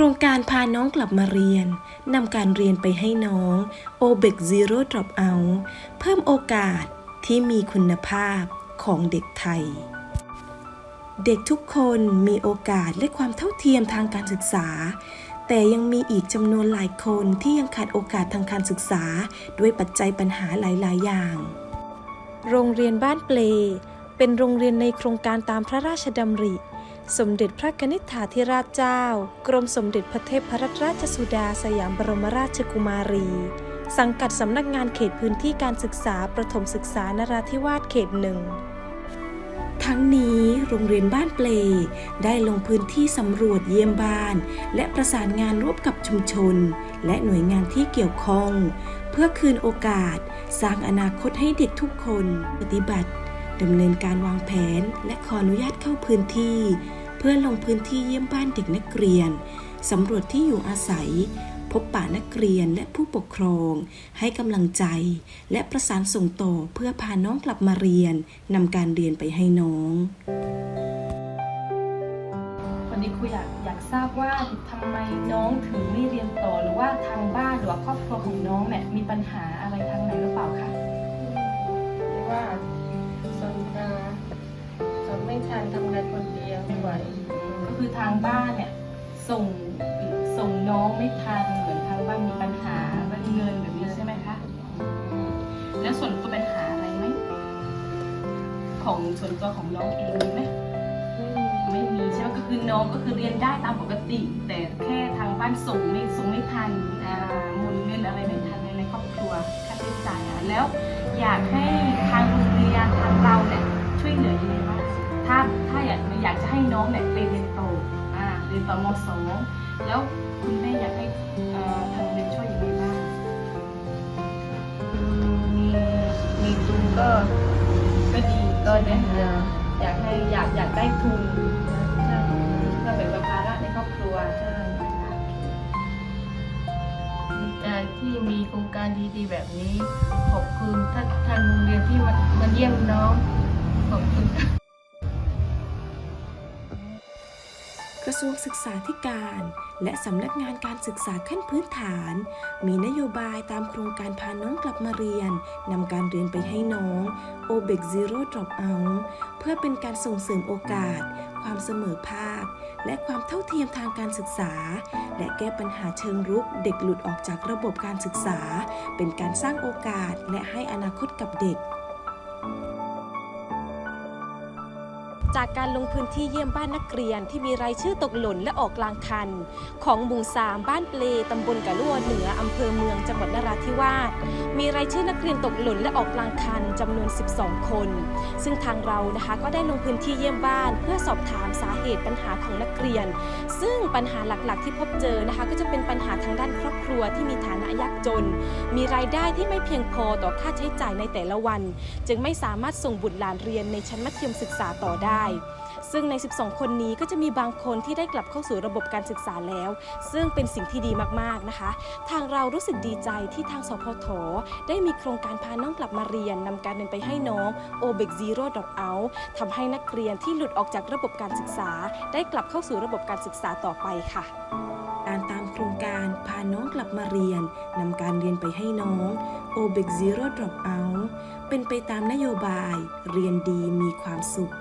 รงการพาน้องกลับมาเรียนนำการเรียนไปให้น้อง o b e c Zero Dropout เพิ่มโอกาสที่มีคุณภาพของเด็กไทย เด็กทุกคนมีโอกาสและความเท่าเทียมทางการศึกษา แต่ยังมีอีกจำนวนหลายคนที่ยังขาดโอกาสทางการศึกษาด้วยปัจจัยปัญหาหลาย ๆ อย่าง โรงเรียนบ้านเปล เป็นโรงเรียนในโครงการตามพระราชดำริ สมเด็จพระนิษฐาธิราชเจ้า กรมสมเด็จพระเทพรัตนราชสุดาสยามบรมราชกุมารี สังกัดสำนักงานเขตพื้นที่การศึกษาประถมศึกษานราธิวาสเขตหนึ่ง ทั้งนี้โรงเรียนบ้านเปลได้ลงพื้นที่สำรวจเยี่ยมบ้าน และประสานงานร่วมกับชุมชน และหน่วยงานที่เกี่ยวข้อง เพื่อคืนโอกาส สร้างอนาคตให้เด็กทุกคน ปฏิบัติดำเนินการวางแผนและขออนุญาตเข้าพื้นที่ เพื่อลงพื้นที่เยี่ยมบ้านเด็กนักเรียนสำรวจที่อยู่อาศัย พบป่านักเรียนและผู้ปกครอง ให้กำลังใจ และประสานส่งต่อเพื่อพาน้องกลับมาเรียนนำการเรียนไปให้น้องวันนี้ครูอยากอยากทราบว่าทำไมน้องถึงไม่เรียนต่อหรือว่าทางบ้านหรือว่าครอบครัวของน้องเนี่ยมีปัญหาอะไรทางไหนหรือเปล่าคะหรือว่าสนตาสนไม่ทันทำงาน คือทางบ้านเนี่ยส่งส่งน้องไม่ทันเหมือนทางบ้านมีปัญหาเรื่องเงินแบบนี้ใช่ไหมคะแล้วส่วนตัวปัญหาอะไรไหมของส่วนตัวของน้องเองมีไหมไม่มีใช่ไหมก็คือน้องก็คือเรียนได้ตามปกติ แต่แค่ทางบ้านส่งไม่ส่งไม่ทันอ่ามุนเงินอะไรไม่ทันในในครอบครัวค่าใช้จ่ายอะแล้วอยากให้ทางโรงเรียนทางเราเนี่ยช่วยเหลือยังไงากอยากจะให้น้องเนี่ยไปเรียนต่ออ่าเรียนต่อมสองแล้วคุณแม่อยากให้ทางโรงเรียนช่วยยังไงบ้างมีมีทุนก็ก็ดีก็ไดีอยากให้อยากอยากได้ทุนเพื่อแบ่งเบาภาระในครอบครัวใช่ดีใจที่มีโครงการดีๆแบบนี้ ขอบคุณท่านทางโรงเรียนที่มามาเยี่ยมน้อง ขอบคุณ กระทรวงศึกษาธิการ และสำนักงานการศึกษาขั้นพื้นฐาน มีนโยบายตามโครงการพาน้องกลับมาเรียนนำการเรียนไปให้น้อง o b e c Zero Dropout เพื่อเป็นการส่งเสริมโอกาส ความเสมอภาค และความเท่าเทียมทางการศึกษา และแก้ปัญหาเชิงรุกเด็กหลุดออกจากระบบการศึกษา เป็นการสร้างโอกาสและให้อนาคตกับเด็ก จากการลงพื้นที่เยี่ยมบ้านนักเรียนที่มีรายชื่อตกหล่นและออกกลางคัน ของหมู่สามบ้านเปลตำบลกะลั่วเหนืออำเภอเมืองจังหวัดนราธิวาสมีรายชื่อนักเรียนตกหล่นและออกกลางคันจำนวน 12 คน ซึ่งทางเรานะคะก็ได้ลงพื้นที่เยี่ยมบ้าน เพื่อสอบถามสาเหตุปัญหาของนักเรียน ซึ่งปัญหาหลักๆ ที่พบเจอนะคะก็จะเป็นปัญหา วที่มีฐานะยากจน มีรายได้ที่ไม่เพียงพอต่อค่าใช้จ่ายในแต่ละวัน จึงไม่สามารถส่งบุตรหลานเรียนในชั้นมัธยมศึกษาต่อได้ ซึ่งใน 12 คนนี้ก็จะมีบางคนที่ได้กลับเข้าสู่ระบบการศึกษาแล้ว ซึ่งเป็นสิ่งที่ดีมากๆนะคะ ทางเรารู้สึกดีใจที่ทางสพทได้มีโครงการพาน้องกลับมาเรียนนำการเรียนไปให้น้อง o b e c Zero Dropout ทำให้นักเรียนที่หลุดออกจากระบบการศึกษา ได้กลับเข้าสู่ระบบการศึกษาต่อไปค่ะ กลับมาเรียนนำการเรียนไปให้น้อง o b e x Zero Dropout เป็นไปตามนโยบาย เรียนดีมีความสุข